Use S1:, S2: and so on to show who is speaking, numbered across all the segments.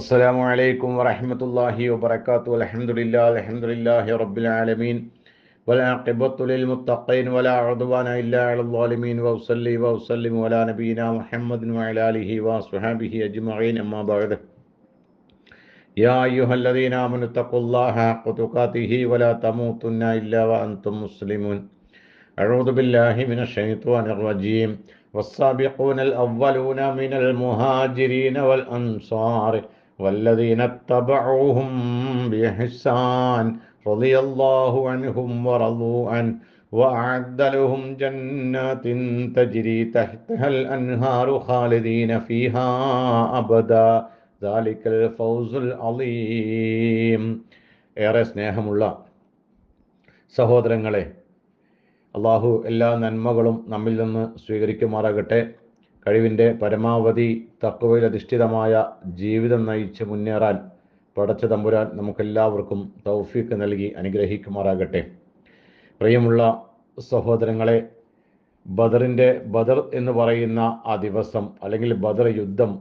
S1: السلام عليكم ورحمة الله وبركاته. الحمد لله الحمد لله رب العالمين. والعاقبة للمتقين ولا عدوان إلا على الظالمين. وأصلي وأسلم على نبينا محمد وعلى آله وصحبه أجمعين. أما بعد يا أيها الذين آمنوا اتقوا الله حق تقاته ولا تموتن إلا وأنتم مسلمون. أعوذ بالله من الشيطان الرجيم. والسابقون الأولون من المهاجرين والأنصار. والذين اتبعوهم بإحسان رضي الله عنهم ورضوا عنه وأعد لهم جنات تجري تحتها الأنهار خالدين فيها أبدا ذلك الفوز العظيم ഏറെ സ്നേഹമുള്ള സഹോദരങ്ങളെ അള്ളാഹു എല്ലാ നന്മകളും നമ്മിൽ നിന്ന് സ്വീകരിക്കുമാറാകട്ടെ കഴിവിന്റെ പരമാവധി തക്കവയിൽ അധിഷ്ഠിതമായ ജീവിതം നയിച്ച് മുന്നേറാൻ പടച്ച തമ്പുരാൻ നമുക്കെല്ലാവർക്കും തൗഫീക്ക് നൽകി അനുഗ്രഹിക്കുമാറാകട്ടെ. പ്രിയമുള്ള സഹോദരങ്ങളെ ബദറിന്റെ ബദർ എന്ന് പറയുന്ന ആ ദിവസം അല്ലെങ്കിൽ ബദർ യുദ്ധം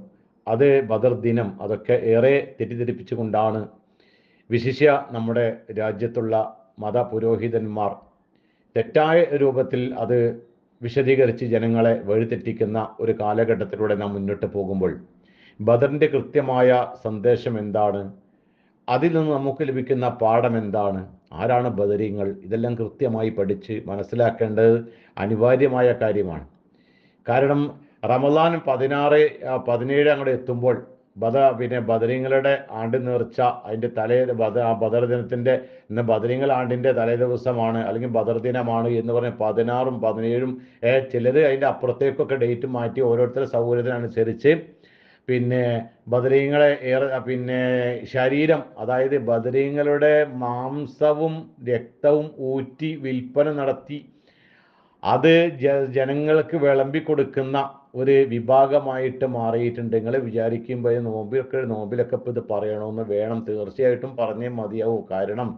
S1: അത് ബദർ ദിനം അതൊക്കെ ഏറെ തെറ്റിദ്ധരിപ്പിച്ചുകൊണ്ടാണ് വിശിഷ്യ നമ്മുടെ രാജ്യത്തുള്ള മതപുരോഹിതന്മാർ തെറ്റായ രൂപത്തിൽ അത് വിശദീകരിച്ച് ജനങ്ങളെ വഴിതെറ്റിക്കുന്ന ഒരു കാലഘട്ടത്തിലൂടെ നാം മുന്നോട്ട് പോകുമ്പോൾ ബദറിന്റെ കൃത്യമായ സന്ദേശം എന്താണ്? അതിൽ നിന്ന് നമുക്ക് ലഭിക്കുന്ന പാഠം എന്താണ്? ആരാണ് ബദരീങ്ങൾ? ഇതെല്ലാം കൃത്യമായി പഠിച്ച് മനസ്സിലാക്കേണ്ടത് അനിവാര്യമായ കാര്യമാണ്. കാരണം റമദാൻ പതിനാറ് പതിനേഴ് അങ്ങോട്ട് എത്തുമ്പോൾ ബദ പിന്നെ ബദരീങ്ങളുടെ ആണ്ട് നേർച്ച അതിന്റെ തലേ ബദ ബദർ ദിനത്തിന്റെ ഇന്ന് ബദരീങ്ങൾ ആണ്ടിന്റെ തലേ ദിവസമാണ് അല്ലെങ്കിൽ ബദർ ദിനമാണ് എന്ന് പറഞ്ഞ് പതിനാറും പതിനേഴും ചിലർ അതിന്റെ അപ്പുറത്തേക്കൊക്കെ ഡേറ്റ് മാറ്റി ഓരോരുത്തരുടെ സൗകര്യത്തിനനുസരിച്ച് പിന്നെ ബദരീങ്ങളെ ഏറെ പിന്നെ ശരീരം അതായത് ബദരീങ്ങളുടെ മാംസവും രക്തവും ഊറ്റി വിൽപ്പന നടത്തി അത് ജനങ്ങൾക്ക് വിളമ്പി കൊടുക്കുന്ന ഒരു വിഭാഗമായിട്ട് മാറിയിട്ടുണ്ട്. നിങ്ങൾ വിചാരിക്കുമ്പോൾ നോമ്പിലൊക്കെ നോമ്പിലൊക്കെ ഇപ്പോൾ ഇത് പറയണമെന്ന് വേണം. തീർച്ചയായിട്ടും പറഞ്ഞേ മതിയാവും. കാരണം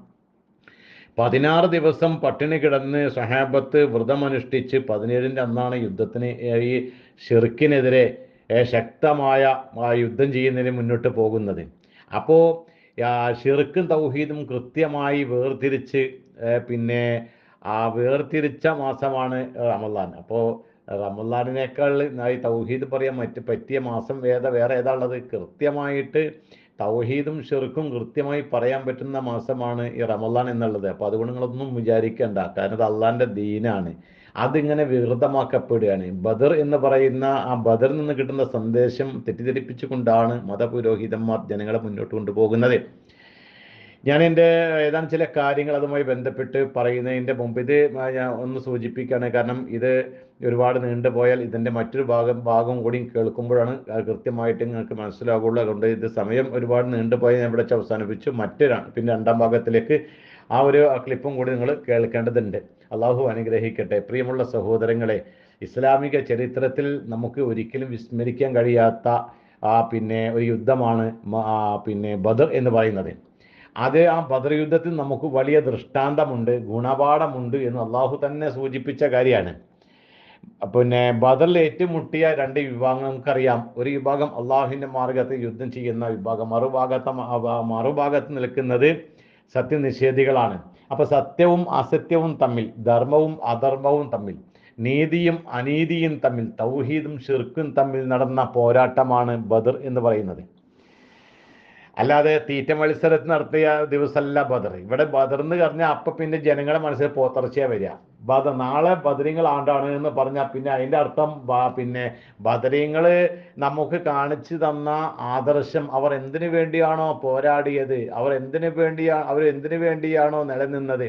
S1: പതിനാറ് ദിവസം പട്ടിണി കിടന്ന് സഹാബത്ത് വ്രതമനുഷ്ഠിച്ച് പതിനേഴിന്റെ അന്നാണ് യുദ്ധത്തിന് ഈ ഷിർക്കിനെതിരെ ശക്തമായ യുദ്ധം ചെയ്യുന്നതിന് മുന്നോട്ട് പോകുന്നത്. അപ്പോൾ ഷിർക്കും തൗഹീദും കൃത്യമായി വേർതിരിച്ച് പിന്നെ ആ വേർതിരിച്ച മാസമാണ് റമദാൻ. അപ്പോൾ റമദാനിനേക്കാൾ ഈ തൗഹീദ് പറയാൻ മറ്റ് പറ്റിയ മാസം വേദ വേറെ ഏതാ ഉള്ളത്? കൃത്യമായിട്ട് തൗഹീദും ഷിർക്കും കൃത്യമായി പറയാൻ പറ്റുന്ന മാസമാണ് ഈ റമദാൻ എന്നുള്ളത്. അപ്പോൾ അതുകൊണ്ട് നിങ്ങളൊന്നും വിചാരിക്കേണ്ട. കാരണം അത് അള്ളാന്റെ ദീനാണ്. അതിങ്ങനെ വികൃതമാക്കപ്പെടുകയാണ്. ബദർ എന്ന് പറയുന്ന ആ ബദറിൽ നിന്ന് കിട്ടുന്ന സന്ദേശം തെറ്റിദ്ധരിപ്പിച്ചുകൊണ്ടാണ് മതപുരോഹിതന്മാർ ജനങ്ങളെ മുന്നോട്ട് കൊണ്ടുപോകുന്നത്. ഞാൻ എന്റെ ഏതാനും ചില കാര്യങ്ങൾ അതുമായി ബന്ധപ്പെട്ട് പറയുന്നതിന്റെ മുമ്പ് ഇത് ഞാൻ ഒന്ന് സൂചിപ്പിക്കുകയാണ്. കാരണം ഇത് ഒരുപാട് നീണ്ടുപോയാൽ ഇതിന്റെ മറ്റൊരു ഭാഗം ഭാഗം കൂടി കേൾക്കുമ്പോഴാണ് കൃത്യമായിട്ട് നിങ്ങൾക്ക് മനസ്സിലാകുള്ളൂ അതുകൊണ്ട് ഇത് സമയം ഒരുപാട് നീണ്ടുപോയി ഞാൻ ഇവിടെ അവസാനിപ്പിച്ചു. മറ്റൊരാണ് പിന്നെ രണ്ടാം ഭാഗത്തിലേക്ക് ആ ഒരു ക്ലിപ്പും കൂടി നിങ്ങൾ കേൾക്കേണ്ടതുണ്ട്. അള്ളാഹു അനുഗ്രഹിക്കട്ടെ. പ്രിയമുള്ള സഹോദരങ്ങളെ ഇസ്ലാമിക ചരിത്രത്തിൽ നമുക്ക് ഒരിക്കലും വിസ്മരിക്കാൻ കഴിയാത്ത ആ പിന്നെ ഒരു യുദ്ധമാണ് പിന്നെ ബദർ എന്ന് പറയുന്നത്. അത് ആ ബദർ യുദ്ധത്തിൽ നമുക്ക് വലിയ ദൃഷ്ടാന്തമുണ്ട് ഗുണപാഠമുണ്ട് എന്ന് അള്ളാഹു തന്നെ സൂചിപ്പിച്ച കാര്യമാണ്. പിന്നെ ബദറിൽ ഏറ്റുമുട്ടിയ രണ്ട് വിഭാഗം നമുക്കറിയാം. ഒരു വിഭാഗം അള്ളാഹുവിന്റെ മാർഗത്തിൽ യുദ്ധം ചെയ്യുന്ന വിഭാഗം. മറുഭാഗത്ത് മറുഭാഗത്ത് നിൽക്കുന്നത് സത്യനിഷേധികളാണ്. അപ്പോൾ സത്യവും അസത്യവും തമ്മിൽ ധർമ്മവും അധർമ്മവും തമ്മിൽ നീതിയും അനീതിയും തമ്മിൽ തൗഹീദും ഷിർക്കും തമ്മിൽ നടന്ന പോരാട്ടമാണ് ബദർ എന്ന് പറയുന്നത്. അല്ലാതെ തീറ്റ മത്സരത്തിൽ നടത്തിയ ദിവസമല്ല ബദർ. ഇവിടെ ബദർ എന്ന് പറഞ്ഞാൽ അപ്പൊ പിന്നെ ജനങ്ങളെ മനസ്സിൽ പോത്തർച്ചയാ വരിക. ബദ നാളെ ബദരിങ്ങൾ ആണ്ടാണ് എന്ന് പറഞ്ഞാൽ പിന്നെ അതിന്റെ അർത്ഥം പിന്നെ ബദരിങ്ങൾ നമുക്ക് കാണിച്ചു തന്ന ആദർശം അവർ എന്തിനു വേണ്ടിയാണോ പോരാടിയത്? അവർ എന്തിനു വേണ്ടിയാ അവർ എന്തിനു വേണ്ടിയാണോ നിലനിന്നത്?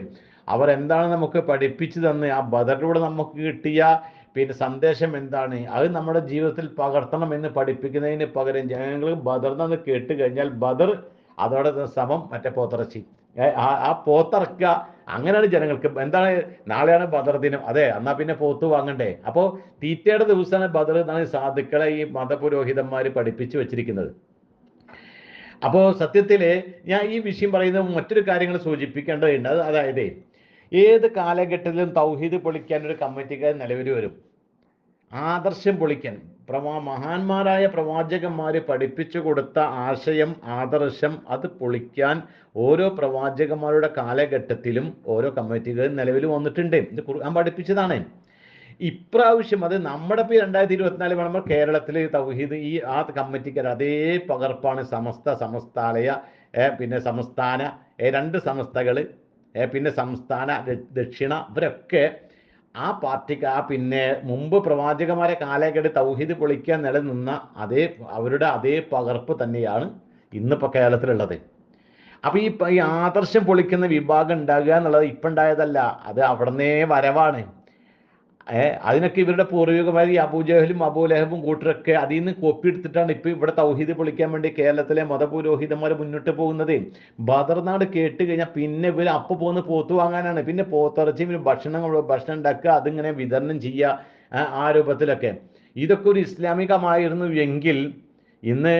S1: അവർ എന്താണ് നമുക്ക് പഠിപ്പിച്ചു തന്ന്? ആ ബദറിലൂടെ നമുക്ക് കിട്ടിയ പിന്നെ സന്ദേശം എന്താണ്? അത് നമ്മുടെ ജീവിതത്തിൽ പകർത്തണം എന്ന് പഠിപ്പിക്കുന്നതിന് പകരം ജനങ്ങൾ ബദർന്ന് കേട്ട് കഴിഞ്ഞാൽ ബദർ അതോടെ സമം മറ്റേ പോത്തറച്ചി. ആ പോത്തറക്ക അങ്ങനെയാണ് ജനങ്ങൾക്ക് എന്താണ് നാളെയാണ് ബദർ ദിനം. അതെ എന്നാ പിന്നെ പോത്ത് വാങ്ങണ്ടേ? അപ്പോൾ തീറ്റയുടെ ദിവസമാണ് ബദർ എന്നാണ് സാധുക്കളെ ഈ മതപുരോഹിതന്മാർ പഠിപ്പിച്ചു വെച്ചിരിക്കുന്നത്. അപ്പോൾ സത്യത്തിൽ ഞാൻ ഈ വിഷയം പറയുന്ന മറ്റൊരു കാര്യങ്ങൾ സൂചിപ്പിക്കേണ്ടതുണ്ട്. അത് അതായത് ഏത് കാലഘട്ടത്തിലും തൗഹീദ് പൊളിക്കാൻ ഒരു കമ്മിറ്റിക്കാർ നിലവിൽ വരും. ആദർശം പൊളിക്കാൻ. പ്രവാ മഹാന്മാരായ പ്രവാചകന്മാർ പഠിപ്പിച്ചു കൊടുത്ത ആശയം ആദർശം അത് പൊളിക്കാൻ ഓരോ പ്രവാചകന്മാരുടെ കാലഘട്ടത്തിലും ഓരോ കമ്മിറ്റികൾ നിലവിൽ വന്നിട്ടുണ്ട്. ഇത് ഖുർആൻ പഠിപ്പിച്ചതാണ്. ഇപ്രാവശ്യം അത് നമ്മുടെ ഇപ്പോൾ രണ്ടായിരത്തി ഇരുപത്തിനാല് നമ്മൾ കേരളത്തിൽ തൗഹീദ് ഈ ആ കമ്മിറ്റിക്കാർ അതേ പകർപ്പാണ് സമസ്ത സമസ്താലയ പിന്നെ സംസ്ഥാന രണ്ട് സംസ്ഥകൾ പിന്നെ സംസ്ഥാന ദക്ഷിണ ഇവരൊക്കെ ആ പാർട്ടിക്ക് ആ പിന്നെ മുമ്പ് പ്രവാചകമാരെ കാലഘട്ട തൗഹീദ് പൊളിക്കാൻ നിലനിന്ന അതേ അവരുടെ അതേ പകർപ്പ് തന്നെയാണ് ഇന്നിപ്പോൾ കേരളത്തിലുള്ളത്. അപ്പോൾ ഈ ഈ ആദർശം പൊളിക്കുന്ന വിഭാഗം ഉണ്ടാകുക എന്നുള്ളത് ഇപ്പം ഉണ്ടായതല്ല അത് അവിടുന്നേ വരവാണ്. അതിനൊക്കെ ഇവരുടെ പൂർവികമായി ഈ അബൂജഹലും അബൂലഹബും കൂട്ടരൊക്കെ അതിൽ നിന്ന് കോപ്പി എടുത്തിട്ടാണ് ഇപ്പൊ ഇവിടെ തൗഹീദ് പൊളിക്കാൻ വേണ്ടി കേരളത്തിലെ മതപുരോഹിതന്മാർ മുന്നോട്ട് പോകുന്നത്. ബദർനാട് കേട്ട് കഴിഞ്ഞാൽ പിന്നെ ഇവർ അപ്പൊ പോകുന്ന പോത്ത് വാങ്ങാനാണ്. പിന്നെ പോത്തിറച്ചി ഇവർ ഭക്ഷണം ഭക്ഷണം ഉണ്ടാക്കുക അതിങ്ങനെ വിതരണം ചെയ്യുക ആ, രൂപത്തിലൊക്കെ. ഇതൊക്കെ ഒരു ഇസ്ലാമികമായിരുന്നു എങ്കിൽ ഇന്ന്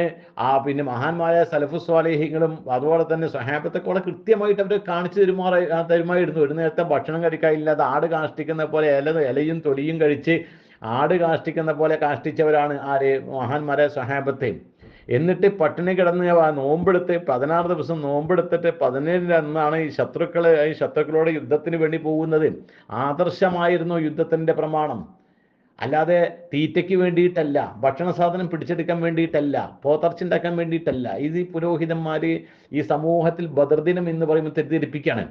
S1: ആ പിന്നെ മഹാന്മാരായ സലഫു സ്വാലേഹികളും അതുപോലെ തന്നെ സഹാബത്തൊക്കെ കൃത്യമായിട്ട് അവർ കാണിച്ചു തരുമാറ തരുമായിരുന്നു. ഒരു നേരത്തെ ഭക്ഷണം കഴിക്കാനില്ലാതെ ആട് കാഷ്ടിക്കുന്ന പോലെ ഇല ഇലയും തൊടിയും കഴിച്ച് ആട് കാഷ്ടിക്കുന്ന പോലെ കാഷ്ടിച്ചവരാണ് ആര്? മഹാന്മാരായ സഹാബത്തെ എന്നിട്ട് പട്ടിണി കിടന്ന് നോമ്പെടുത്ത് പതിനാറ് ദിവസം നോമ്പെടുത്തിട്ട് പതിനേഴിന് അന്നാണ് ഈ ശത്രുക്കളെ ഈ ശത്രുക്കളോട് യുദ്ധത്തിന് വേണ്ടി പോകുന്നത്. ആദർശമായിരുന്നു യുദ്ധത്തിന്റെ പ്രമാണം. അല്ലാതെ തീറ്റയ്ക്ക് വേണ്ടിയിട്ടല്ല ഭക്ഷണ സാധനം പിടിച്ചെടുക്കാൻ വേണ്ടിയിട്ടല്ല പോത്തർച്ച ഉണ്ടാക്കാൻ വേണ്ടിയിട്ടല്ല ഇത് ഈ പുരോഹിതന്മാര് ഈ സമൂഹത്തിൽ ബദർദിനം എന്ന് പറയുമ്പോൾ തെറ്റിദ്ധരിപ്പിക്കുകയാണ്.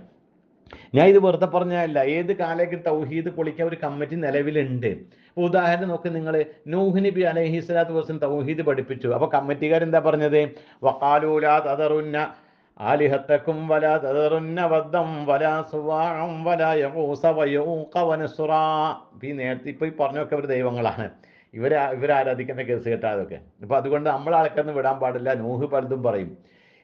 S1: ഞാൻ ഇത് വെറുതെ പറഞ്ഞതല്ല ഏത് കാലയ്ക്ക് തൗഹീദ് പൊളിക്കാൻ ഒരു കമ്മിറ്റി നിലവിലുണ്ട്. ഇപ്പൊ ഉദാഹരണം നോക്ക് നിങ്ങൾ നൂഹ് നബി അലൈഹി സ്വലാത്തു വസ്ലം തൗഹീദ് പഠിപ്പിച്ചു. അപ്പൊ കമ്മിറ്റിക്കാരെന്താ പറഞ്ഞത്? വഖാലൂലാ തദറുന്ന ആലിഹത്തക്കും വല തദറുന്ന വദ്ദം വല സുവാഴം വല യഹൂസ വയൂഖ വനസുറ ഇപ്പൊ ഈ നേരത്തെ ഇപ്പോൾ ഈ പറഞ്ഞൊക്കെ അവർ ദൈവങ്ങളാണ്. ഇവരെ ഇവരാരാധിക്കുന്ന കേസ് കേട്ടാതൊക്കെ അപ്പൊ അതുകൊണ്ട് നമ്മളെ ആൾക്കാരൊന്നും വിടാൻ പാടില്ല. നൂഹ് പലതും പറയും.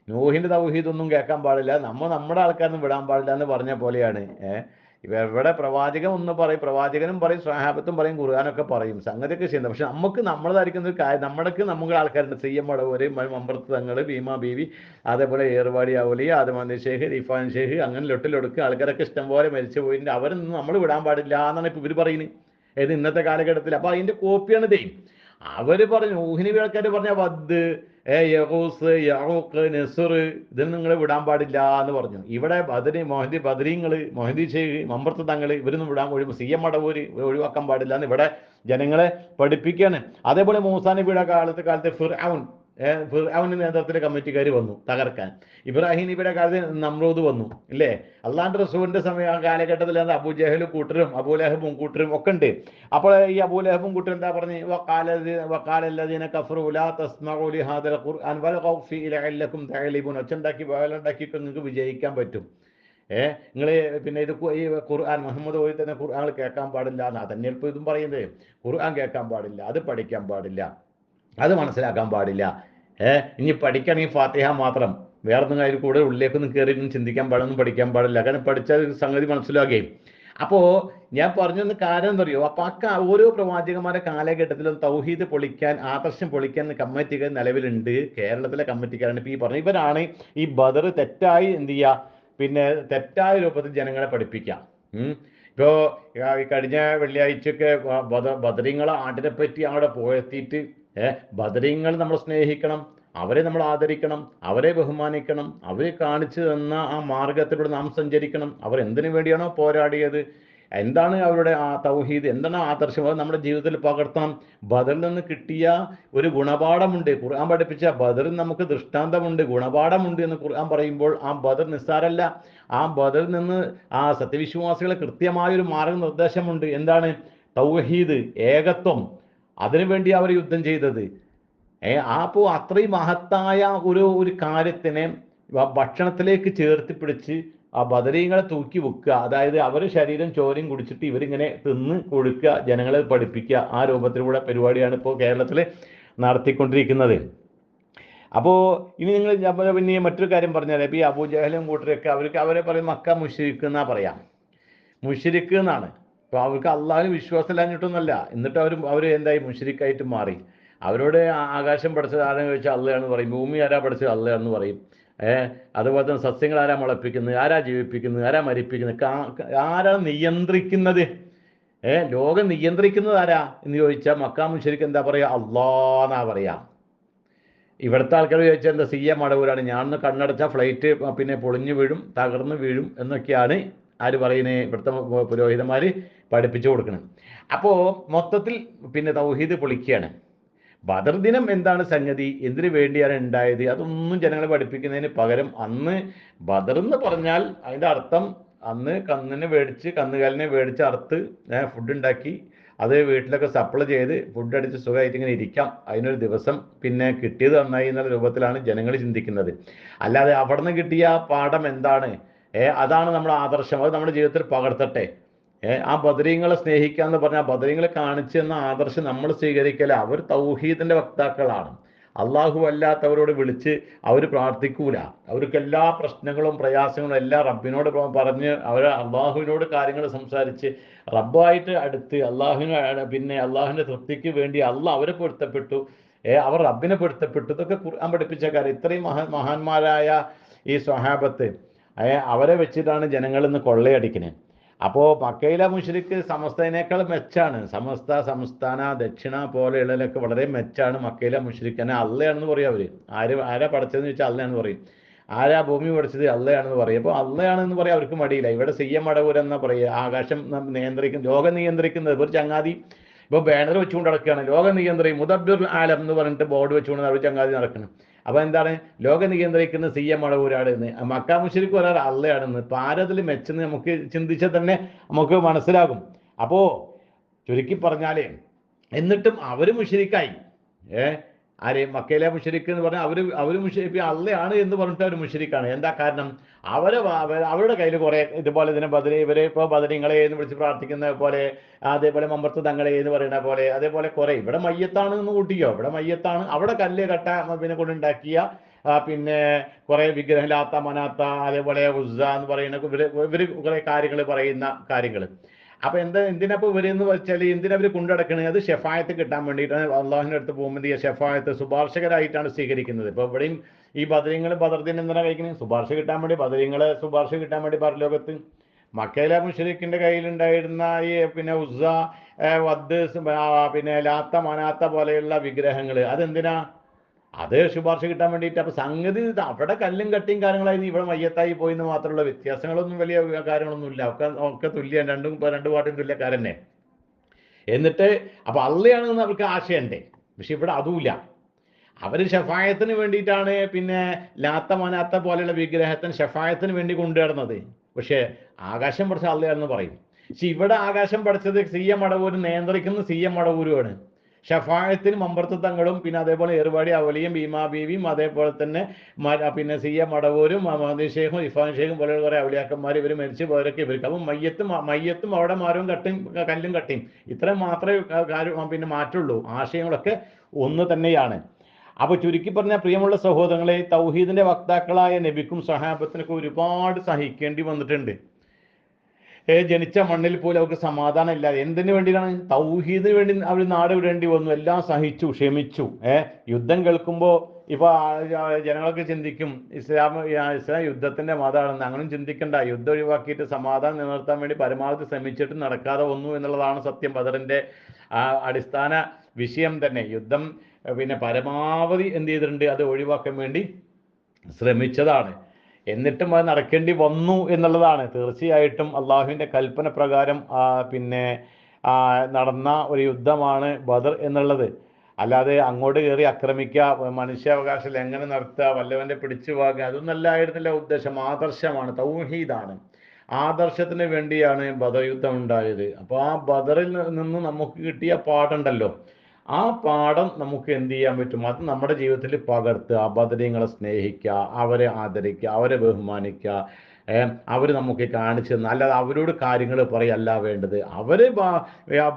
S1: നൂഹിന്റെ തൗഹീദൊന്നും കേൾക്കാൻ പാടില്ല. നമ്മൾ നമ്മുടെ ആൾക്കാരൊന്നും വിടാൻ പാടില്ല എന്ന് പറഞ്ഞ പോലെയാണ്. ഏഹ്? ഇവിടെ പ്രവാചകൻ ഒന്ന് പറയും പ്രവാചകനും പറയും സ്വഹാബത്തും പറയും ഖുർആാനൊക്കെ പറയും സംഗതിയൊക്കെ ചെയ്യുന്നത്. പക്ഷെ നമുക്ക് നമ്മളതായിരിക്കുന്ന ഒരു കാര്യം നമ്മുടെക്ക് നമ്മുടെ ആൾക്കാരുണ്ട്. സി എം മടവൂര് മമ്പർത്ത് തങ്ങൾ ഭീമ ബീവി അതേപോലെ ഏർവാടി അവലി ആദമാന്തി ഷേഖ് ഇഫാൻ ഷേഖ് അങ്ങനെ ലൊട്ടിലൊടുക്ക് ആൾക്കാരൊക്കെ ഇഷ്ടംപോലെ മരിച്ചു പോയിട്ടുണ്ട്. അവരൊന്നും നമ്മൾ വിടാൻ പാടില്ല എന്നാണ് ഇപ്പൊ ഇവർ പറയുന്നത്. ഏത് ഇന്നത്തെ കാലഘട്ടത്തിൽ അപ്പൊ അതിന്റെ കോപ്പിയാണ് ഇതേ അവർ പറഞ്ഞു ഊഹിനി വിളക്കാര് പറഞ്ഞ വദ് ഏ യഹൂസ് യഹൂക്ക് നെസുർ ഇതിന് നിങ്ങൾ വിടാൻ പാടില്ല എന്ന് പറഞ്ഞു. ഇവിടെ ബദരി മൊഹന്തി ബദരിങ്ങൾ മൊഹന്തി ഷെയ്ഖ് മമ്പർത്ത് തങ്ങൾ ഇവരൊന്നും വിടാൻ ഒഴിവ് സി എം മടവൂര് ഒഴിവാക്കാൻ പാടില്ല എന്ന് ഇവിടെ ജനങ്ങളെ പഠിപ്പിക്കുകയാണ് അതേപോലെ മൂസാ നബിയുടെ കാലത്ത് കാലത്ത് ഫിർഔൻ ഏഹ് നേതൃത്വത്തിലെ കമ്മിറ്റിക്കാർ വന്നു തകർക്കാൻ. ഇബ്രാഹിം നബിയുടെ കാലത്ത് നമ്രൂദ് വന്നു ഇല്ലേ? അള്ളാന്റെ റസൂലിന്റെ സമയം കാലഘട്ടത്തിൽ എന്താ? ജഹൽ കൂട്ടരും അബൂലഹബും കൂട്ടരും ഒക്കെ ഉണ്ട്. അപ്പോൾ ഈ അബൂലഹബും കൂട്ടരും എന്താ പറഞ്ഞു? വക്കാലല്ലദീന കഫറു ലാ ഖുർആൻ ഒച്ചുണ്ടാക്കി നിങ്ങൾക്ക് വിജയിക്കാൻ പറ്റും. ഏ നിങ്ങൾ പിന്നെ ഇത് ഈ ഖുർആൻ മുഹമ്മദ് പോയി തന്നെ ഖുർആൻ കേൾക്കാൻ പാടില്ല എന്നാ. തന്നെ ഇപ്പോൾ ഇതും പറയുന്നത്. ഖുർആൻ കേൾക്കാൻ പാടില്ല അത് പഠിക്കാൻ പാടില്ല അത് മനസ്സിലാക്കാൻ പാടില്ല. ഏ ഇനി പഠിക്കണമെങ്കിൽ ഫാത്തിഹ മാത്രം. വേറെ ഒന്നും അതിൽ കൂടെ ഉള്ളിലേക്കൊന്നും കയറിയൊന്നും ചിന്തിക്കാൻ പാടൊന്നും പഠിക്കാൻ പാടില്ല. കാരണം പഠിച്ചാൽ സംഗതി മനസ്സിലാക്കുകയും അപ്പോ ഞാൻ പറഞ്ഞൊന്ന് കാരണം എന്താ അറിയോ? അപ്പൊ ആ ഓരോ പ്രവാചകന്മാരുടെ കാലഘട്ടത്തിലും തൗഹീദ് പൊളിക്കാൻ ആദർശം പൊളിക്കാൻ കമ്മിറ്റികൾ നിലവിലുണ്ട്. കേരളത്തിലെ കമ്മിറ്റിക്കാരാണ് ഇപ്പൊ ഈ പറഞ്ഞു ഇവരാണ് ഈ ബദർ തെറ്റായി എന്ത് ചെയ്യുക പിന്നെ തെറ്റായ രൂപത്തിൽ ജനങ്ങളെ പഠിപ്പിക്കാം. ഉം. ഇപ്പോ ഈ കഴിഞ്ഞ വെള്ളിയാഴ്ചയൊക്കെ ബദ ബദരീങ്ങളെ ആടിനെ പറ്റി അവിടെ പോയെത്തിയിട്ട് ഏഹ് ബദരീങ്ങൾ നമ്മൾ സ്നേഹിക്കണം അവരെ നമ്മൾ ആദരിക്കണം അവരെ ബഹുമാനിക്കണം അവരെ കാണിച്ചു തന്ന ആ മാർഗത്തിലൂടെ നാം സഞ്ചരിക്കണം. അവർ എന്തിനു വേണ്ടിയാണോ പോരാടിയത്? എന്താണ് അവരുടെ ആ തൗഹീദ്? എന്താണ് ആദർശം? അത് നമ്മുടെ ജീവിതത്തിൽ പകർത്താം. ബദറിൽ നിന്ന് കിട്ടിയ ഒരു ഗുണപാഠമുണ്ട്. ഖുർആൻ പഠിപ്പിച്ച ബദറിൽ നമുക്ക് ദൃഷ്ടാന്തമുണ്ട് ഗുണപാഠമുണ്ട് എന്ന് ഖുർആൻ പറയുമ്പോൾ ആ ബദർ നിസ്സാരല്ല. ആ ബദറിൽ നിന്ന് ആ സത്യവിശ്വാസികളെ കൃത്യമായ ഒരു മാർഗനിർദ്ദേശമുണ്ട് എന്താണ്? തൗഹീദ് ഏകത്വം. അതിനുവേണ്ടി അവർ യുദ്ധം ചെയ്തത്. ഏ അപ്പോൾ അത്രയും മഹത്തായ ഒരു ഒരു കാര്യത്തിനെ ഭക്ഷണത്തിലേക്ക് ചേർത്ത് പിടിച്ച് ആ ബദരീങ്ങളെ തൂക്കി വെക്കുക. അതായത് അവർ ശരീരം ചോരയും കുടിച്ചിട്ട് ഇവരിങ്ങനെ തിന്ന് കൊടുക്കുക ജനങ്ങളെ പഠിപ്പിക്കുക. ആ രൂപത്തിലൂടെ പരിപാടിയാണ് ഇപ്പോൾ കേരളത്തിൽ നടത്തിക്കൊണ്ടിരിക്കുന്നത്. അപ്പോൾ ഇനി നിങ്ങൾ പിന്നെ മറ്റൊരു കാര്യം പറഞ്ഞാൽ ഇപ്പോൾ ഈ അബൂജഹലും കൂട്ടരൊക്കെ അവർക്ക് അവരെ പറയും മക്ക മുഷിരിക്ക് എന്നാ പറയാം. മുഷിരിക്ക് എന്നാണ്. അപ്പോൾ അവർക്ക് അള്ളാഹിന് വിശ്വാസമില്ലാഞ്ഞിട്ടൊന്നുമല്ല. എന്നിട്ട് അവർ അവർ എന്തായി? മുഷരിക്കായിട്ട് മാറി. അവരോട് ആകാശം പഠിച്ചത് ആരാന്ന് ചോദിച്ചാൽ അള്ളയാണെന്ന് പറയും. ഭൂമി ആരാ പഠിച്ചത്? അള്ളയാണെന്ന് പറയും. ഏഹ് അതുപോലെ തന്നെ സസ്യങ്ങൾ ആരാ മുളപ്പിക്കുന്നത്? ആരാ ജീവിപ്പിക്കുന്നത്? ആരാ മരിപ്പിക്കുന്നത്? ആരാ നിയന്ത്രിക്കുന്നത്? ഏഹ് ലോകം നിയന്ത്രിക്കുന്നത് ആരാ എന്ന് ചോദിച്ചാൽ മക്കാ മുഷരിക്ക് എന്താ പറയുക അള്ളാന്നാ പറയാ. ഇവിടുത്തെ ആൾക്കാർ ചോദിച്ചാൽ എന്താ? സി എം അടവൂരാണ് ഞാൻ കണ്ണടച്ചാൽ ഫ്ലൈറ്റ് പിന്നെ പൊളിഞ്ഞു വീഴും തകർന്നു വീഴും എന്നൊക്കെയാണ് ആര് പറയുന്നേ? ഇവിടുത്തെ പുരോഹിതന്മാർ പഠിപ്പിച്ചു കൊടുക്കണം. അപ്പോൾ മൊത്തത്തിൽ പിന്നെ തൗഹീദ് പൊളിക്കുകയാണ്. ബദർ ദിനം എന്താണ് സംഗതി? എന്തിനു വേണ്ടിയാണ് ഉണ്ടായത്? അതൊന്നും ജനങ്ങളെ പഠിപ്പിക്കുന്നതിന് പകരം അന്ന് ബദർ എന്ന് പറഞ്ഞാൽ അതിന്റെ അർത്ഥം അന്ന് കന്നിനെ മേടിച്ച് കന്നുകാലിനെ മേടിച്ച് അറുത്ത് ഫുഡ് ഉണ്ടാക്കി അത് വീട്ടിലൊക്കെ സപ്ലൈ ചെയ്ത് ഫുഡ് അടിച്ച് സുഖമായിട്ട് ഇങ്ങനെ ഇരിക്കാം. അതിനൊരു ദിവസം പിന്നെ കിട്ടിയത് നന്നായി എന്നുള്ള രൂപത്തിലാണ് ജനങ്ങൾ ചിന്തിക്കുന്നത്. അല്ലാതെ അവിടെ നിന്ന് കിട്ടിയ പാഠം എന്താണ്? അതാണ് നമ്മുടെ ആദർശം. അത് നമ്മുടെ ജീവിതത്തിൽ പകർത്തട്ടെ. ആ ബദരീങ്ങളെ സ്നേഹിക്കുക എന്ന് പറഞ്ഞാൽ ബദരീങ്ങളെ കാണിച്ചു എന്ന ആദർശം നമ്മൾ സ്വീകരിക്കല അവർ തൗഹീദിന്റെ വക്താക്കളാണ്. അള്ളാഹു അല്ലാത്തവരോട് വിളിച്ച് അവർ പ്രാർത്ഥിക്കൂല. അവർക്ക് എല്ലാ പ്രശ്നങ്ങളും പ്രയാസങ്ങളും എല്ലാം റബ്ബിനോട് പറഞ്ഞ് അവർ അള്ളാഹുവിനോട് കാര്യങ്ങൾ സംസാരിച്ച് റബ്ബായിട്ട് അടുത്ത് അള്ളാഹുവിന് പിന്നെ അള്ളാഹുവിന്റെ തൃപ്തിക്ക് വേണ്ടി അള്ളാഹ് അവരെ പൊരുത്തപ്പെട്ടു. അവർ റബ്ബിനെ പൊരുത്തപ്പെട്ടു. ഇതൊക്കെ പഠിപ്പിച്ച കാര്യം. ഇത്രയും മഹാ മഹാന്മാരായ ഈ സ്വഹാബത്ത് അവരെ വെച്ചിട്ടാണ് ജനങ്ങൾ ഇന്ന് കൊള്ളയടിക്കുന്നത് അപ്പോൾ മക്കയിലെ മുഷരിക്ക് സമസ്തനേക്കാൾ മെച്ചാണ്. സമസ്ത സംസ്ഥാന ദക്ഷിണ പോലെയുള്ളതിലൊക്കെ വളരെ മെച്ചാണ് മക്കയിലെ മുഷരിക്ക്. എന്നെ അള്ളയാണെന്ന് പറയും അവർ ആര് ആരാ പഠിച്ചതെന്ന് ചോദിച്ചാൽ അള്ളയാണെന്ന് പറയും. ആരാ ഭൂമി പഠിച്ചത് അള്ളയാണെന്ന് പറയും. അപ്പോൾ അള്ളയാണെന്ന് പറയാൻ അവർക്ക് മടിയില്ല. ഇവിടെ സി എം എന്നാ പറയുക ആകാശം നിയന്ത്രിക്കും ലോകം നിയന്ത്രിക്കുന്നത് ഒരു ചങ്ങാതി ഇപ്പോൾ ബാനർ വെച്ചുകൊണ്ട് നടക്കുകയാണ്. ലോക നിയന്ത്രി മുദബ്ദുൽ ആലം എന്ന് പറഞ്ഞിട്ട് ബോർഡ് വെച്ചുകൊണ്ട് അവർ ചങ്ങാതി നടക്കണം അപ്പോൾ എന്താണ്? ലോക നിയന്ത്രിക്കുന്ന സി എം അടവൂരാണെന്ന് മക്കാ മുഷരിക്ക് ഒരാൾ അള്ളയാണെന്ന്. ഭാരതത്തിൽ മെച്ചെന്ന് നമുക്ക് ചിന്തിച്ചാൽ തന്നെ നമുക്ക് മനസ്സിലാകും. അപ്പോൾ ചുരുക്കി പറഞ്ഞാലേ എന്നിട്ടും അവർ മുഷരിക്കായി. ഏ? ആരെ മക്കയിലെ മുഷരിക്ക് എന്ന് പറഞ്ഞാൽ അവർ അവർ മുഷരിപ്പ് അള്ളയാണ് എന്ന് പറഞ്ഞിട്ട് അവർ മുഷരിക്കാണ്. എന്താ കാരണം? അവരെ അവരുടെ കയ്യിൽ കുറേ ഇതുപോലെ ഇതിനെ ബദല ഇവരെ ഇപ്പോൾ ബദലിങ്ങളെ എന്ന് വിളിച്ച് പ്രാർത്ഥിക്കുന്ന പോലെ അതേപോലെ മമ്പർത്ത് തങ്ങളെ എന്ന് പറയുന്ന പോലെ അതേപോലെ കുറേ. ഇവിടെ മയ്യത്താണ് എന്ന് കൂട്ടിയോ ഇവിടെ മയ്യത്താണ്. അവിടെ കല്ല് കട്ട പിന്നെ കൊണ്ടുണ്ടാക്കിയ പിന്നെ കുറേ വിഗ്രഹലാത്ത മനാത്ത അതേപോലെ ഉസ എന്ന് പറയുന്ന ഇവർ ഇവർ കുറേ കാര്യങ്ങൾ പറയുന്ന കാര്യങ്ങൾ അപ്പൊ എന്താ എന്തിനപ്പോ ഇവരെന്ന് വെച്ചാൽ എന്തിനാ അവർ കൊണ്ടടക്കണത് അത് ഷെഫായത്ത് കിട്ടാൻ വേണ്ടിയിട്ടാണ് അള്ളാഹിന്റെ അടുത്ത് പോകുമ്പോൾ ഈ ഷെഫായത്ത് ശുപാർശകരായിട്ടാണ് സ്വീകരിക്കുന്നത്. ഇപ്പൊ ഇവിടെയും ഈ ബദരിങ്ങൾ ബദർദിൻ എന്തിനാ കഴിക്കുന്നത് ശുപാർശ കിട്ടാൻ വേണ്ടി ബദരിങ്ങളെ ശുപാർശ കിട്ടാൻ വേണ്ടി പരലോകത്ത് മക്കയിലെ മുഷരിക്കിന്റെ കയ്യിലുണ്ടായിരുന്ന ഈ പിന്നെ ഉസ്സ വദ് പിന്നെ ലാത്ത മനാത്ത പോലെയുള്ള വിഗ്രഹങ്ങൾ അതെന്തിനാ? അത് ശുപാർശ കിട്ടാൻ വേണ്ടിയിട്ട് അപ്പൊ സംഗതി അവിടെ കല്ലും കട്ടിയും കാര്യങ്ങളായി ഇവിടെ മയ്യത്തായി പോയി എന്ന് മാത്രമുള്ള വ്യത്യാസങ്ങളൊന്നും വലിയ കാര്യങ്ങളൊന്നും ഇല്ല ഒക്കെ ഒക്കെ തുല്യ രണ്ടും രണ്ടു പാട്ടും തുല്യക്കാരന്നെ. എന്നിട്ട് അപ്പൊ അള്ളയാണെന്ന് അവർക്ക് ആശയണ്ടേ. പക്ഷെ ഇവിടെ അതുമില്ല. അവർ ഷഫായത്തിന് വേണ്ടിയിട്ടാണ് പിന്നെ ലാത്ത മനാത്ത പോലെയുള്ള വിഗ്രഹത്തിന് ഷഫായത്തിന് വേണ്ടി കൊണ്ടുവരുന്നത്. പക്ഷേ ആകാശം പഠിച്ച അള്ളയാണെന്ന് പറയും. പക്ഷെ ഇവിടെ ആകാശം പഠിച്ചത് സി എം അടവൂര് നിയന്ത്രിക്കുന്ന സി എം അടവൂരുമാണ് ഷഫായത്തിന് മമ്പർത്ത് തങ്ങളും പിന്നെ അതേപോലെ ഏറുപാടി അവലിയും ഭീമാ ബീവിയും അതേപോലെ തന്നെ പിന്നെ സി എ മടവൂരും മഹദി ഷേഖും ഇഫാൻ ഷേഖും പോലെയുള്ള കുറേ അവലിയാക്കന്മാർ ഇവർ മരിച്ചു പോരൊക്കെ ഇവർക്ക്. അപ്പം മയ്യത്തും മയ്യത്തും അവിടെ മാരവും കട്ടും കല്ലും കട്ടിയും. ഇത്രയും മാത്രമേ കാര്യം പിന്നെ മാറ്റുള്ളൂ. ആശയങ്ങളൊക്കെ ഒന്ന് തന്നെയാണ്. അപ്പൊ ചുരുക്കി പറഞ്ഞ പ്രിയമുള്ള സഹോദരങ്ങളെ തൗഹീദിന്റെ വക്താക്കളായ നബിക്കും സഹാബത്തിനൊക്കെ ഒരുപാട് സഹിക്കേണ്ടി വന്നിട്ടുണ്ട്. ജനിച്ച മണ്ണിൽ പോലും അവർക്ക് സമാധാനം ഇല്ല എന്തിനു വേണ്ടിയാണ് തൗഹീദിന് വേണ്ടി അവർ നാട് വിടേണ്ടി വന്നു. എല്ലാം സഹിച്ചു ക്ഷമിച്ചു. ഏഹ് യുദ്ധം കേൾക്കുമ്പോൾ ഇപ്പൊ ജനങ്ങളൊക്കെ ചിന്തിക്കും ഇസ്ലാം ഇസ്ലാം യുദ്ധത്തിന്റെ മതമാണെന്ന് അങ്ങനെ ചിന്തിക്കണ്ട. യുദ്ധം ഒഴിവാക്കിയിട്ട് സമാധാനം നിലനിർത്താൻ വേണ്ടി പരമാവധി ശ്രമിച്ചിട്ട് നടക്കാതെ വന്നു എന്നുള്ളതാണ് സത്യം. ബദറിന്റെ അടിസ്ഥാന വിഷയം തന്നെ. യുദ്ധം പിന്നെ പരമാവധി എന്ത് ചെയ്തിട്ടുണ്ട്? അത് ഒഴിവാക്കാൻ വേണ്ടി ശ്രമിച്ചതാണ്. എന്നിട്ടും അത് നടക്കേണ്ടി വന്നു എന്നുള്ളതാണ്. തീർച്ചയായിട്ടും അള്ളാഹുവിന്റെ കൽപ്പന പ്രകാരം പിന്നെ നടന്ന ഒരു യുദ്ധമാണ് ബദർ എന്നുള്ളത്. അല്ലാതെ അങ്ങോട്ട് കയറി ആക്രമിക്കുക മനുഷ്യാവകാശ ലംഘനം നടത്തുക വല്ലവന്റെ പിടിച്ചു വാങ്ങുക അതൊന്നല്ലായിരുന്നില്ല ഉദ്ദേശം. ആദർശമാണ് തൗഹീദാണ്. ആദർശത്തിന് വേണ്ടിയാണ് ബദർ യുദ്ധം ഉണ്ടായത്. അപ്പോൾ ആ ബദറിൽ നിന്ന് നമുക്ക് കിട്ടിയ പാടുണ്ടല്ലോ ആ പാഠം നമുക്ക് എന്ത് ചെയ്യാൻ പറ്റും? അത് നമ്മുടെ ജീവിതത്തിൽ പകർത്തുക അഭദ്രങ്ങളെ സ്നേഹിക്കുക അവരെ ആദരിക്കുക അവരെ ബഹുമാനിക്കുക. അവർ നമുക്ക് കാണിച്ചു തന്നു അല്ലാതെ അവരോട് കാര്യങ്ങൾ പറയല്ല വേണ്ടത്. അവർ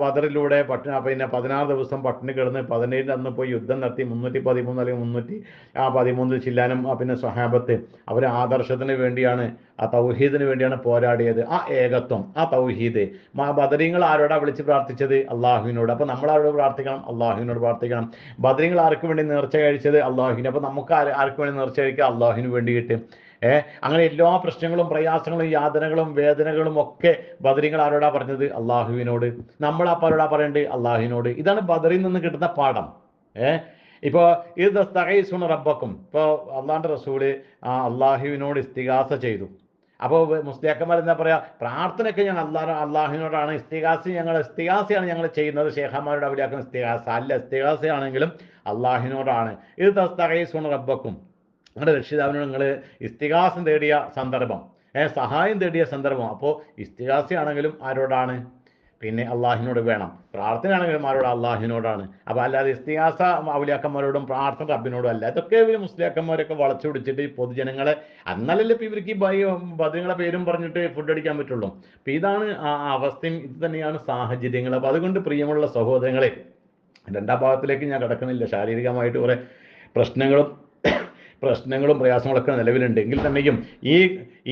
S1: ബദറിലൂടെ പട്ടിണി പിന്നെ പതിനാറ് ദിവസം പട്ടിണി കിടന്ന് പതിനേഴിന് അന്ന് പോയി യുദ്ധം നടത്തി മുന്നൂറ്റി പതിമൂന്ന് അല്ലെങ്കിൽ മുന്നൂറ്റി ആ പതിമൂന്നിൽ ചില്ലാനും പിന്നെ സഹാബത്ത് അവർ ആദർശത്തിന് വേണ്ടിയാണ് ആ തൗഹീദിന് വേണ്ടിയാണ് പോരാടിയത്. ആ ഏകത്വം ആ തൗഹീദ്. ബദരീങ്ങൾ ആരോടാ വിളിച്ച് പ്രാർത്ഥിച്ചത്? അള്ളാഹുവിനോട്. അപ്പം നമ്മൾ ആരോട് പ്രാർത്ഥിക്കണം? അള്ളാഹുവിനോട് പ്രാർത്ഥിക്കണം. ബദരീങ്ങൾ ആർക്ക് വേണ്ടി നേർച്ച കഴിച്ചത്? അള്ളാഹുവിന്. അപ്പം നമുക്ക് ആർക്ക് വേണ്ടി നേർച്ച കഴിക്കുക? അള്ളാഹുവിന് വേണ്ടിയിട്ട്. ഏ? അങ്ങനെ എല്ലാ പ്രശ്നങ്ങളും പ്രയാസങ്ങളും യാതനകളും വേദനകളും ഒക്കെ ബദറിങ്ങൾ ആരോടാ പറഞ്ഞത്? അള്ളാഹുവിനോട്. നമ്മൾ അപ്പം ആരോടാ പറയേണ്ടത് അള്ളാഹുവിനോട്. ഇതാണ് ബദറിൽ നിന്ന് കിട്ടുന്ന പാഠം. ഏ? ഇപ്പോൾ ഇത് തകൈസുണ റബ്ബക്കും. ഇപ്പോൾ അള്ളാഹിന്റെ റസൂൽ ആ അള്ളാഹുവിനോട് ഇസ്തികാസ ചെയ്തു. അപ്പോൾ മുസ്ലിയാക്കന്മാർ എന്താ പറയാ? പ്രാർത്ഥനയൊക്കെ ഞങ്ങൾ അള്ളാഹ് അള്ളാഹുവിനോടാണ് ഇസ്തിഹാസ ഞങ്ങൾ ഇസ്തിഹാസയാണ് ഞങ്ങൾ ചെയ്യുന്നത്. ഷേഖന്മാരുടെ അവിടെയാക്കുന്ന ഇസ്തിഹാസ അല്ല ഇസ്തിഹാസയാണെങ്കിലും അള്ളാഹിനോടാണ് ഇത് തസ്തകൈസുണ റബ്ബക്കും. നിങ്ങളുടെ രക്ഷിതാവിനോട് നിങ്ങൾ ഇസ്തിഹാസം തേടിയ സന്ദർഭം. ഏ സഹായം തേടിയ സന്ദർഭം. അപ്പോൾ ഇസ്തിഹാസയാണെങ്കിലും ആരോടാണ്? പിന്നെ അള്ളാഹിനോട് വേണം. പ്രാർത്ഥന പ്രാർത്ഥനയാണെങ്കിലും ആരോട്? അള്ളാഹിനോടാണ്. അപ്പോൾ അല്ലാതെ ഇസ്തിഹാസ ഔലിയാക്കന്മാരോടും പ്രാർത്ഥന റബ്ബിനോടും അല്ല. ഇതൊക്കെ ഇവർ മുസ്ലിയാക്കന്മാരൊക്കെ വളച്ചു പിടിച്ചിട്ട് ഈ പൊതുജനങ്ങളെ അന്നല്ലല്ലോ ഇപ്പം ഇവർക്ക് ഈ ബദലുകളെ പേരും പറഞ്ഞിട്ട് ഫുഡ് അടിക്കാൻ പറ്റുള്ളൂ. അപ്പോൾ ഇതാണ് ആ അവസ്ഥയും ഇത് തന്നെയാണ് സാഹചര്യങ്ങൾ അപ്പോൾ അതുകൊണ്ട് പ്രിയമുള്ള സഹോദരങ്ങളെ രണ്ടാം ഭാഗത്തിലേക്ക് ഞാൻ കിടക്കുന്നില്ല. ശാരീരികമായിട്ട് കുറേ പ്രശ്നങ്ങളും പ്രശ്നങ്ങളും പ്രയാസങ്ങളൊക്കെ നിലവിലുണ്ട് എങ്കിൽ തന്നെയും ഈ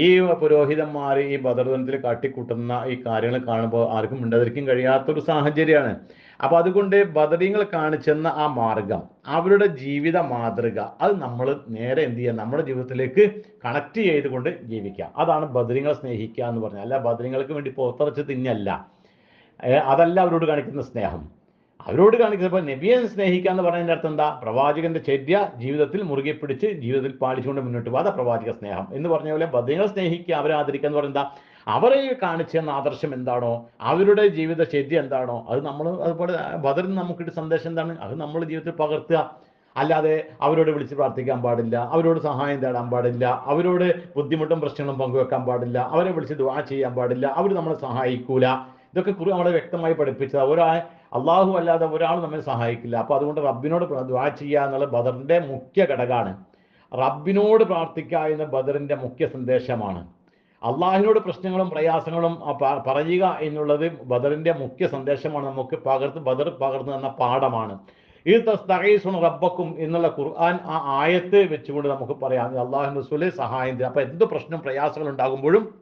S1: ഈ പുരോഹിതന്മാർ ഈ ബദർദനത്തിൽ കാട്ടിക്കൂട്ടുന്ന ഈ കാര്യങ്ങൾ കാണുമ്പോൾ ആർക്കും ഉണ്ടാതിരിക്കും കഴിയാത്തൊരു സാഹചര്യമാണ്. അപ്പോൾ അതുകൊണ്ട് ബദരീങ്ങൾ കാണിച്ചെന്ന ആ മാർഗം അവരുടെ ജീവിത മാതൃക അത് നമ്മൾ നേരെ എന്ത് ചെയ്യുക നമ്മുടെ ജീവിതത്തിലേക്ക് കണക്ട് ചെയ്തുകൊണ്ട് ജീവിക്കുക അതാണ് ബദരീങ്ങളെ സ്നേഹിക്കുക എന്ന് പറഞ്ഞാൽ. അല്ല ബദരീങ്ങൾക്ക് വേണ്ടി പുറത്തിറച്ച് തിന്നല്ല. അതല്ല അവരോട് കാണിക്കുന്ന സ്നേഹം. അവരോട് കാണിക്കുന്നപ്പോൾ നബിയെ സ്നേഹിക്കുക എന്ന് പറയുന്നതിന്റെ അർത്ഥം എന്താ? പ്രവാചകന്റെ ചര്യ ജീവിതത്തിൽ മുറുകെ പിടിച്ച് ജീവിതത്തിൽ പാലിച്ചുകൊണ്ട് മുന്നോട്ട് പോകാതെ പ്രവാചക സ്നേഹം എന്ന് പറഞ്ഞ പോലെ ബദ്ധങ്ങൾ സ്നേഹിക്കുക അവരെ ആദരിക്കുക എന്ന് പറയുന്നത് അവരെ കാണിച്ചു തന്ന ആദർശം എന്താണോ? അവരുടെ ജീവിത ചര്യ എന്താണോ? അത് നമ്മൾ അതുപോലെ ബദറിൽ നമുക്കിട്ട് സന്ദേശം എന്താണ്? അത് നമ്മൾ ജീവിതത്തിൽ പകർത്തുക. അല്ലാതെ അവരോട് വിളിച്ച് പ്രാർത്ഥിക്കാൻ പാടില്ല അവരോട് സഹായം തേടാൻ പാടില്ല അവരോട് ബുദ്ധിമുട്ടും പ്രശ്നങ്ങളും പങ്കുവെക്കാൻ പാടില്ല അവരെ വിളിച്ച് ദുവാ ചെയ്യാൻ പാടില്ല അവർ നമ്മളെ സഹായിക്കൂല. ഇതൊക്കെ കുറി നമ്മളെ വ്യക്തമായി പഠിപ്പിച്ചത് ഒരാൾ അള്ളാഹു അല്ലാതെ ഒരാൾ നമ്മെ സഹായിക്കില്ല. അപ്പോൾ അതുകൊണ്ട് റബ്ബിനോട് ദ്വാ ചെയ്യുക എന്നുള്ള ബദറിന്റെ മുഖ്യ ഘടകമാണ്. റബ്ബിനോട് പ്രാർത്ഥിക്കുക എന്ന ബദറിന്റെ മുഖ്യ സന്ദേശമാണ്. അള്ളാഹിനോട് പ്രശ്നങ്ങളും പ്രയാസങ്ങളും പറയുക എന്നുള്ളത് ബദറിന്റെ മുഖ്യ സന്ദേശമാണ്. നമുക്ക് പകർത്ത് ബദർ പകർന്നു തന്ന പാഠമാണ്. ഈ തസ്തഖീസുൻ റബ്ബക്കും എന്നുള്ള ഖുർആൻ ആ ആയത്ത് വെച്ചുകൊണ്ട് നമുക്ക് പറയാം. അള്ളാഹു റസൂലെ സഹായം തരും. അപ്പൊ എന്ത് പ്രശ്നം പ്രയാസങ്ങൾ ഉണ്ടാകുമ്പോഴും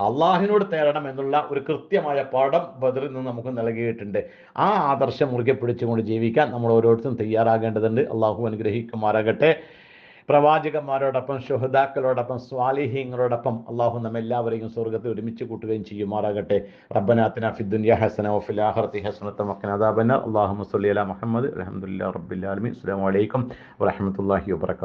S1: അള്ളാഹിനോട് തേടണം എന്നുള്ള ഒരു കൃത്യമായ പാഠം ബദറിൽ നിന്ന് നമുക്ക് നൽകിയിട്ടുണ്ട്. ആ ആദർശം മുറുകെ പിടിച്ചുകൊണ്ട് ജീവിക്കാൻ നമ്മൾ ഓരോരുത്തരും തയ്യാറാകേണ്ടതുണ്ട്. അള്ളാഹു അനുഗ്രഹിക്കുമാറാകട്ടെ. പ്രവാചകന്മാരോടൊപ്പം ശുഹദാക്കളോടൊപ്പം സ്വാലിഹീങ്ങളോടൊപ്പം അള്ളാഹു നമ്മെല്ലാവരെയും സ്വർഗത്തെ ഒരുമിച്ച് കൂട്ടുകയും ചെയ്യുമാറാകട്ടെ. റബ്ബനാത്തിന ഫിദ്ദുനിയ ഹസന വഫിൽ ആഖിറതി ഹസനത വഖിന അദാബന്ന അല്ലാഹുമ്മ സ്വല്ലി അലാ മുഹമ്മദ്. അൽഹംദുലില്ലാഹി റബ്ബിൽ ആലമീൻ. അസ്സലാമു അലൈക്കും വറഹ്മത്തുള്ളാഹി വബറകാതുഹു